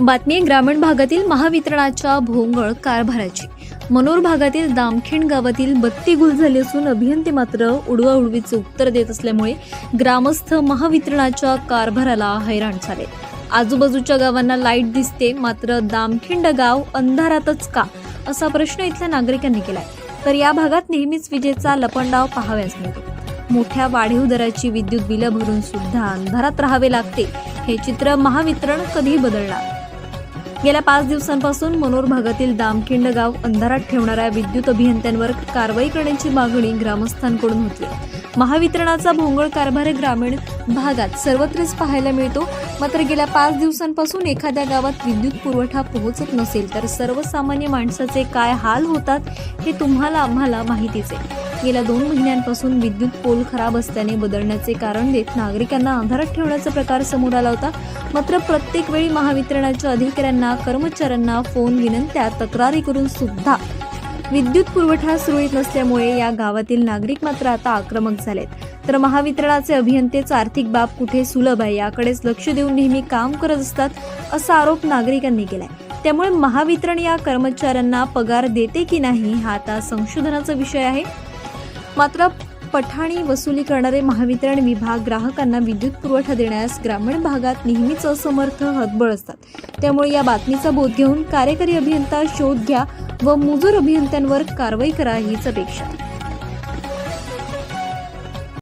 बातमी ग्रामीण भागातील महावितरणाच्या भोंगळ कारभाराची. मनोर भागातील दामखिंड गावातील बत्ती गुल झाली असून अभियंते मात्र उडवाउडवीचे उत्तर देत असल्यामुळे ग्रामस्थ महावितरणाच्या कारभाराला हैराण झाले. आजूबाजूच्या गावांना लाइट दिसते मात्र दामखिंड गाव अंधारातच का? असा प्रश्न इथल्या नागरिकांनी केलाय. तर या भागात नेहमीच विजेचा लपंडाव पाहाव्यास मिळतो. मोठ्या वाढीव दराची विद्युत बिलं भरून सुद्धा अंधारात राहावे लागते. हे चित्र महावितरण कधी बदलणार. गेल्या पाच दिवसांपासून मनोर भागातील दामखिंड गाव अंधारात ठेवणाऱ्या विद्युत अभियंत्यांवर कारवाई करण्याची मागणी ग्रामस्थांकडून होती. महावितरणाचा भोंगळ कारभार ग्रामीण भागात सर्वत्रच पाहायला मिळतो. मात्र गेल्या पाच दिवसांपासून एखाद्या गावात विद्युत पुरवठा पोहोचत नसेल तर सर्वसामान्य माणसाचे काय हाल होतात हे तुम्हाला आम्हाला माहितीच आहे. गेल्या दोन महिन्यांपासून विद्युत पोल खराब असल्याने बदलण्याचे कारण देत नागरिकांना आधारात ठेवण्याचा प्रकार समोर आला होता. मात्र प्रत्येक वेळी महावितरणाच्या अधिकाऱ्यांना कर्मचाऱ्यांना फोन विनंत्या तक्रारी करून सुद्धा विद्युत पुरवठा सुरळीत नसल्यामुळे या गावातील नागरिक मात्र आता आक्रमक झालेत. तर महावितरणाचे अभियंतेच आर्थिक बाब कुठे सुलभ आहे याकडेच लक्ष देऊन नेहमी काम करत असतात असा आरोप नागरिकांनी केलाय. त्यामुळे महावितरण या कर्मचाऱ्यांना पगार देते की नाही हा आता संशोधनाचा विषय आहे. मात्र पठाणी वसुली करणारे महावितरण विभाग ग्राहकांना विद्युत पुरवठा देण्यास ग्रामीण भागात नेहमीच असमर्थ हतबळ असतात. त्यामुळे या बातमीचा बोध घेऊन कार्यकारी अभियंता शोध घ्या व मुजूर अभियंत्यांवर कारवाई करा हीच अपेक्षा.